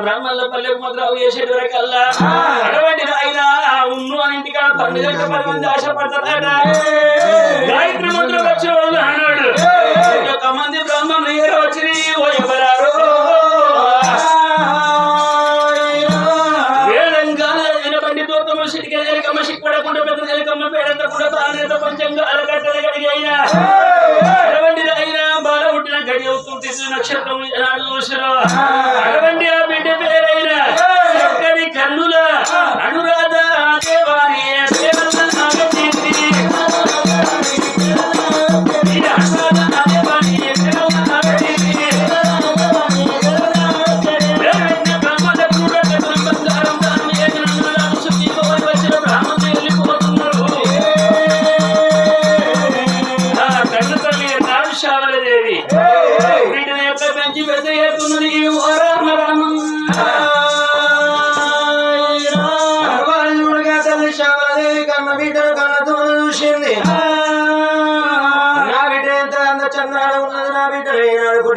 బ్రాహ్మణుల పల్లె మొదలవు చేసేటి వరకల్లా అటువంటి ఉన్ను అని ఇంటికా మంది ఆశపడతారట. గాయత్రి ముద్ర బ్రాహ్మణులు ఏ. అయినా బాల పుట్టిన గడి అవుతుంది నక్షత్రం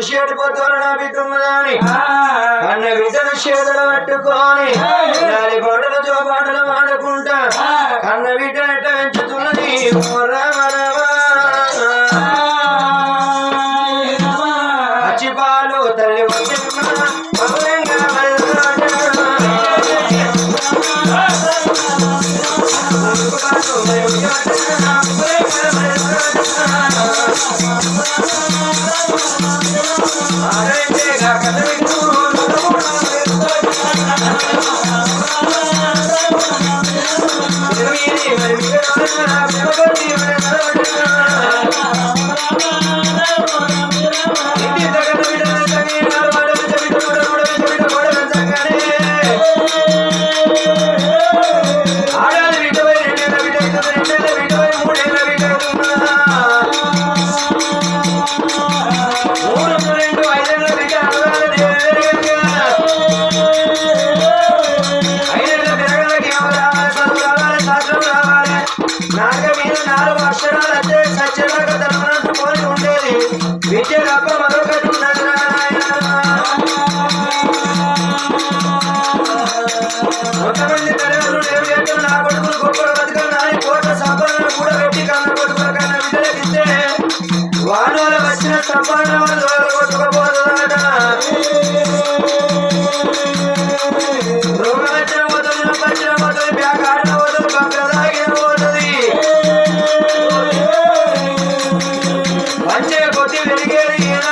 షేడు పొద్దున నా బిడ్డున్నదాని అన్న బిడ్డను షేదలు పట్టుకొని దాని పాటలు పాడుకుంటా అన్న బిడ్డ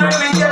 Yeah.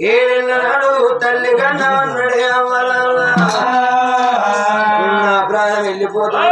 ఏడెన్నడు తల్లి కన్నాడే అవ్వాల? ప్రాణం వెళ్ళిపోతుంది.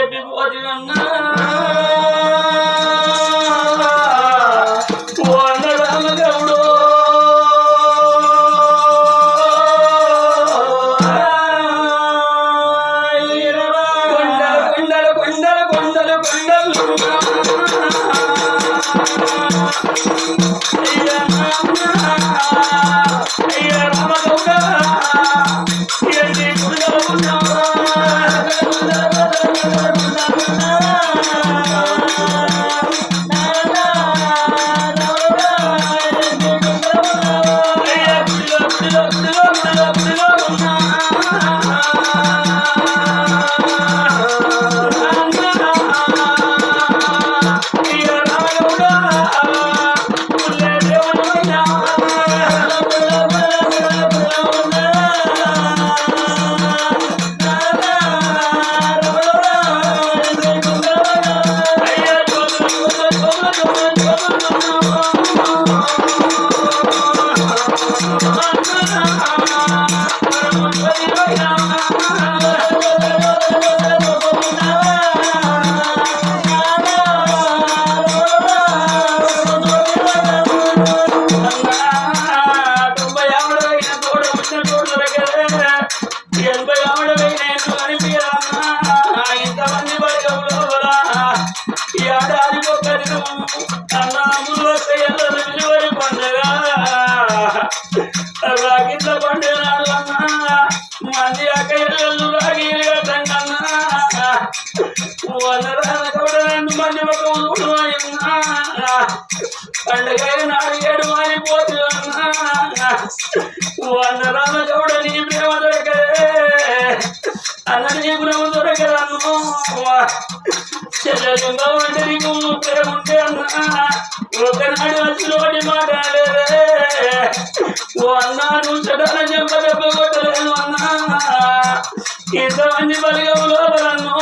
ఆఖరి మాట నువ్వేం చెప్పిపోతున్నా ఓ పండుగ నాడు ఏడు మారిపోతున్నా వందరాల గౌడ నీ ప్రేమ దొరకదే అన్న నీ ప్రేమ దొరకదన్ను నీకు ప్రేమ ఉంటే అన్నా. ఒకనాడు వచ్చి మాట్లాడలేదే ఓ అన్నా చెంప దెబ్బ అన్నా. ఇంతమంది బలిగం లోపలను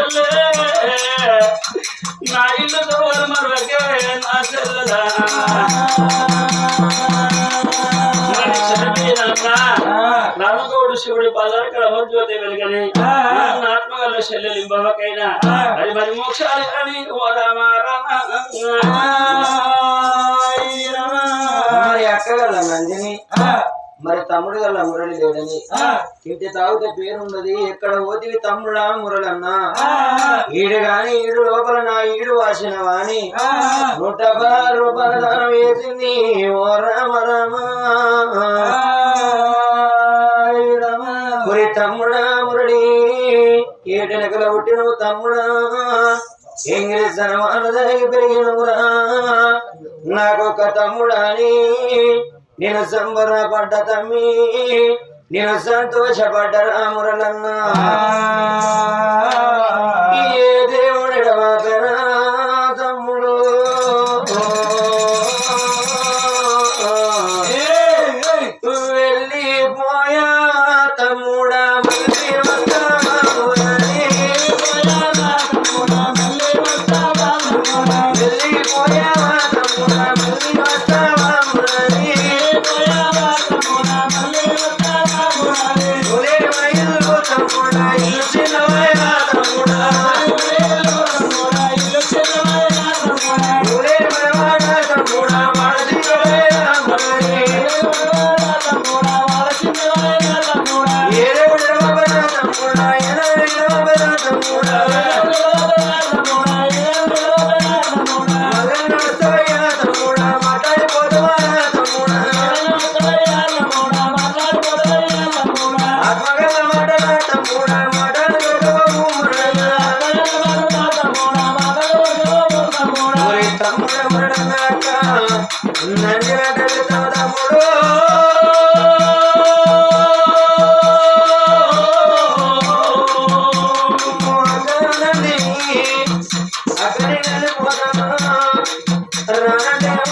సలే నా ఇల్లుతో మరొకే నా చెల్లదా రామగౌడు శివుడి పాదాలకు రమజ్యోతి వెలుగని ఆత్మగల శల్యలింబవకైనా అది మరి మోక్షాలు కానీ ఓ రామ? రామ. మరి అక్క గల నందిని మరి తమ్ముడు గల మురళి లేడని ఇంటి తాగితే పేరున్నది ఎక్కడ ఓతివి తమ్ముడా మురళన్నా? ఈడు గాని ఈడు లోపల నా ఈడు వాసిన వాణి. నూట పదహారు రూపాయల దానం వేసింది. ఓ రామ రామ. తమ్ముడా మురళి. ఏటెనకల పుట్టిన తమ్ముడా. ఇంగ్లీష్ అనవాళ్ళదాగి పెరిగినవురా. నాకొక తమ్ముడాని నేను సంబరపడ్డ తమ్మి. నేను సంతోషపడ్డ రామురలన్నా రానంటే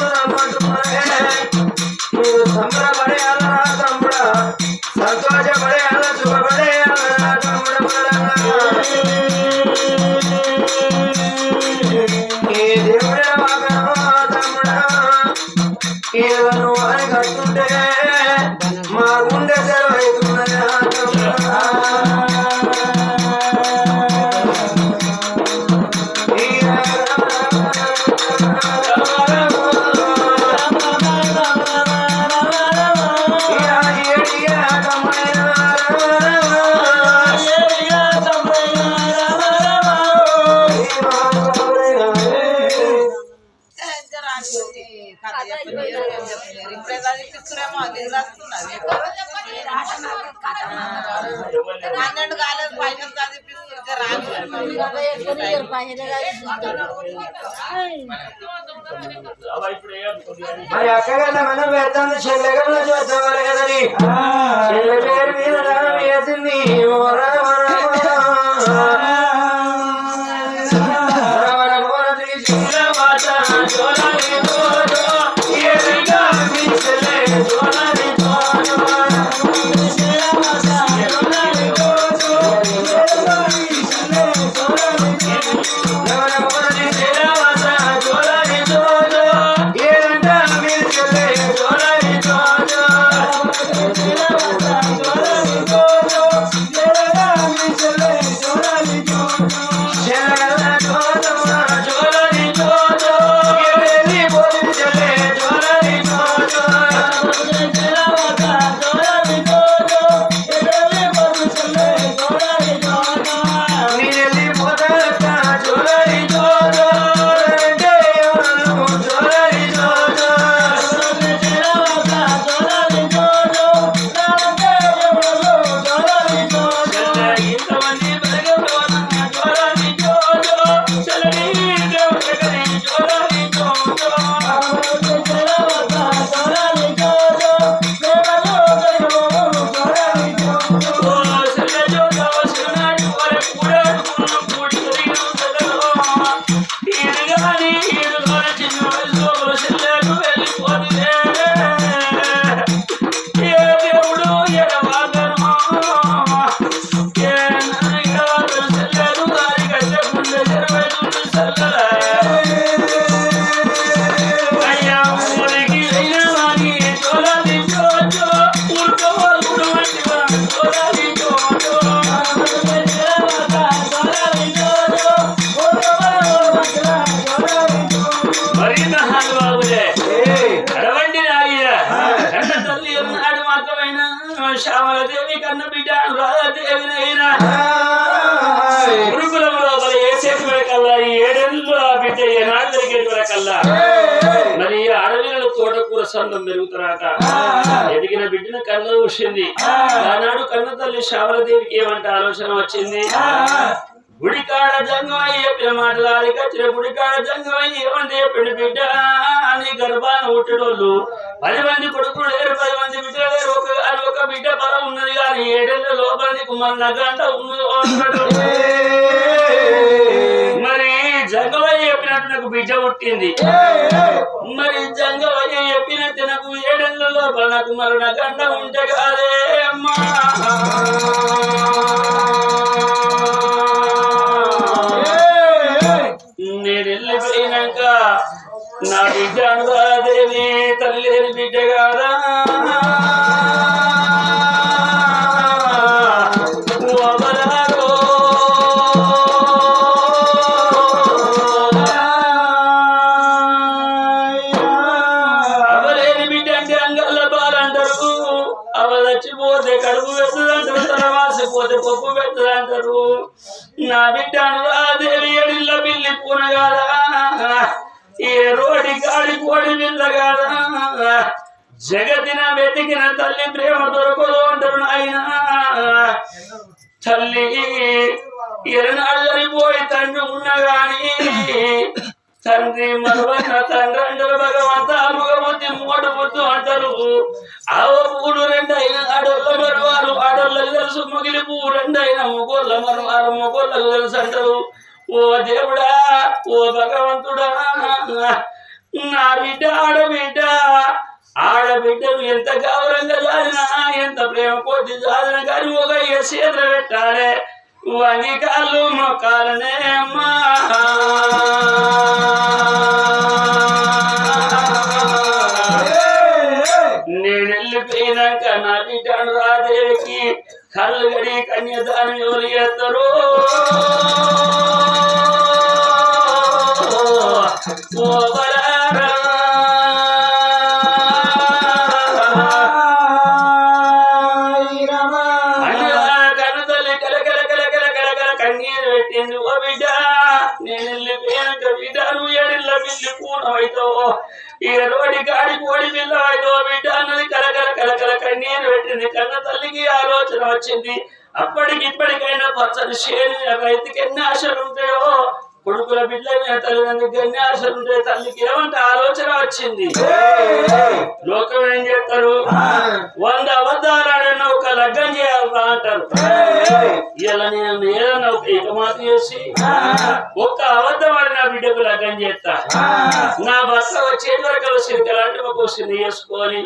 పన్నెండు కాలేదు పైన అలా ఇప్పుడు ఏం మరి అక్కగన్న మనం వేద్దాం. చెల్లెగల్లో చూద్దామని కదని చెల్లె పేరు మీద రామ వేసింది ఓ రామ రామ. కల్లా. మరి ఈ తోటకూర సందం పెరుగుతారట ఎదిగిన బిడ్డను కన్న వచ్చింది ఆనాడు కన్న తల్లి శ్యామలదేవికి ఏమంటే ఆలోచన వచ్చింది? గుడికాడ జంగమయ్య చెప్పిన మాటలు కచ్చిన గుడికాడ జంగమయ్య ఏమంటే చెప్పిండు బిడ్డ అని గర్భాన ఉట్టడోళ్ళు పది మంది కొడుకులు లేరు పది మంది బిడ్డలు లేరు. ఒక అని ఒక బిడ్డ బలం ఉన్నది కానీ ఏడేళ్ళ లోపల నీకు మన ఉన్నది. జంగమయ్య చెప్పినట్టు నాకు బిడ్డ పుట్టింది. మరి జంగమయ్య చెప్పినట్టు నాకు ఏడేళ్ళ లోపల నాకు మరణ గంట ఉంటే కాదే. ఏ రోడి గాడి కోడి విల్లగాదా జగతిన వెతికిన తల్లి ప్రేమ దొరకదు అంటారు ఆయన తల్లి ఎరనాడు చనిపోయి తండ్రి ఉన్నగాని తండ్రి మరవన్న తండ్రి అంటారు భగవంత ముఖముద్ది మూడు ముద్దు అంటారు. ఆవ పూలు రెండైన అడవుల మరువారు అడవులకు తెలుసు ముగిలి పువ్వు రెండైన మొగోళ్ళ మరువారు మొగోళ్ళకు తెలుసు అంటారు. ఓ దేవుడా ఓ భగవంతుడా నా బిడ్డ ఆడబిడ్డ ఆడబిడ్డను ఎంత గౌరవంగా చాలినా ఎంత ప్రేమ కొద్ది చాలిన కానీ ఒక చేతులు పెట్టాలే. వంగి కాళ్ళు మొక్కాలనే అమ్మా. నువ్వు ఏడిల్ల బిల్లి పూనవైతావో ఇక రోడి గాడి కోడి పిల్ల అయితే బిడ్డ అన్నది కన్నీరు పెట్టింది. కన్న తల్లికి ఆలోచన వచ్చింది. అప్పటికి ఇప్పటికైనా పచ్చని చేను రైతుకి ఎన్ని ఆశలు ఉంటాయో కొడుకుల బిడ్డ మీద తల్లిదండ్రులకి ఎన్ని ఆశలు ఉంటాయి తల్లికి ఏమంటే ఆలోచన వచ్చింది? లోకం ఏం చేస్తారు? వంద అబద్ధాలు ఆడిన ఒక లగ్గం చేయాలి అంటారు. ఇలా నేను ఏదన్నా ఒక ఏకమాత చేసి ఒక్క అబద్ధం ఆడిన బిడ్డకు లగ్గం చేస్తా. నా భర్త వచ్చే వరకు సిరికలాంటి ఒక క్వశ్చన్ చేసుకొని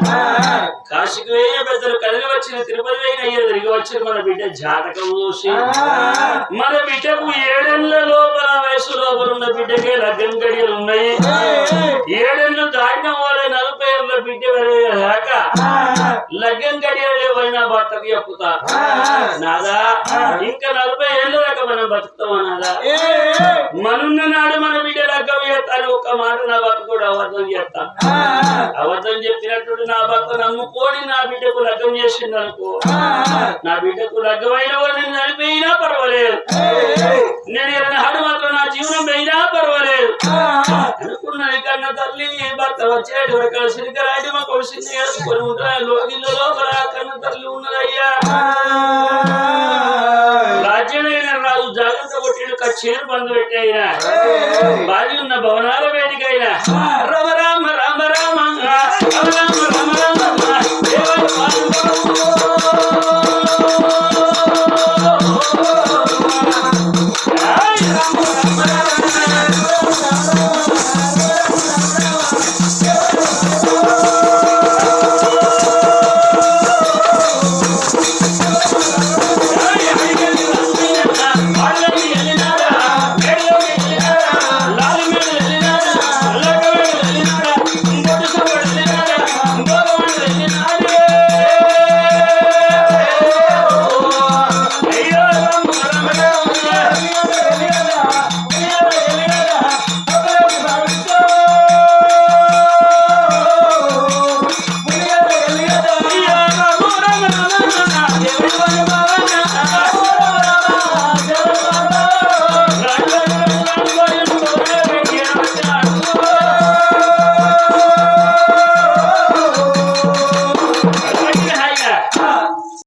కాశీకి వేయిన పెద్దలు కదిలి వచ్చిన తిరుపతి వేయిన తిరిగి వచ్చిన మన బిడ్డ జాతకం చూసి. మన బిడ్డకు ఏడేళ్ళ లోపల ఉన్న బిడ్డకే లగ్గం గడియలు ఉన్నాయి. ఏడేళ్ళు దాటిన వాళ్ళ నలభై ఏళ్ళ బిడ్డ దాకా లగ్గం ఏమైనా భర్తకు చెప్పుతా. నాదా ఇంకా నలభై ఏళ్ళ దాకా మనం బతుకుతామా నాదా? మనున్న నాడు మన బిడ్డ లగ్గం చేస్తాను ఒక్క మాట నా భర్త కూడా అబద్ధం చేస్తా అబద్ధం చెప్పినట్టు నా భర్త నమ్ముకొని నా బిడ్డకు లగ్గం చేసింది అనుకో నా బిడ్డకు లగ్గమైన వాడిని చనిపోయినా పర్వాలేదు. నేను నాడు మాత్రం నా జీవనం పోయినా పర్వాలేదు. అనుకున్నది కన్న తల్లి భర్త వచ్చేటి వరకు సిరికరాటి మా కొలిసి చేసుకొని ఉంటా లోగిల్లో లోపల కన్న తల్లి ఉన్నదయ్యా. రాజ్యమైన రాజు జాగ్రత్త కొట్టిడు. కచ్చేరు బంధు పెట్టైనా బాలి ఉన్న భవనాల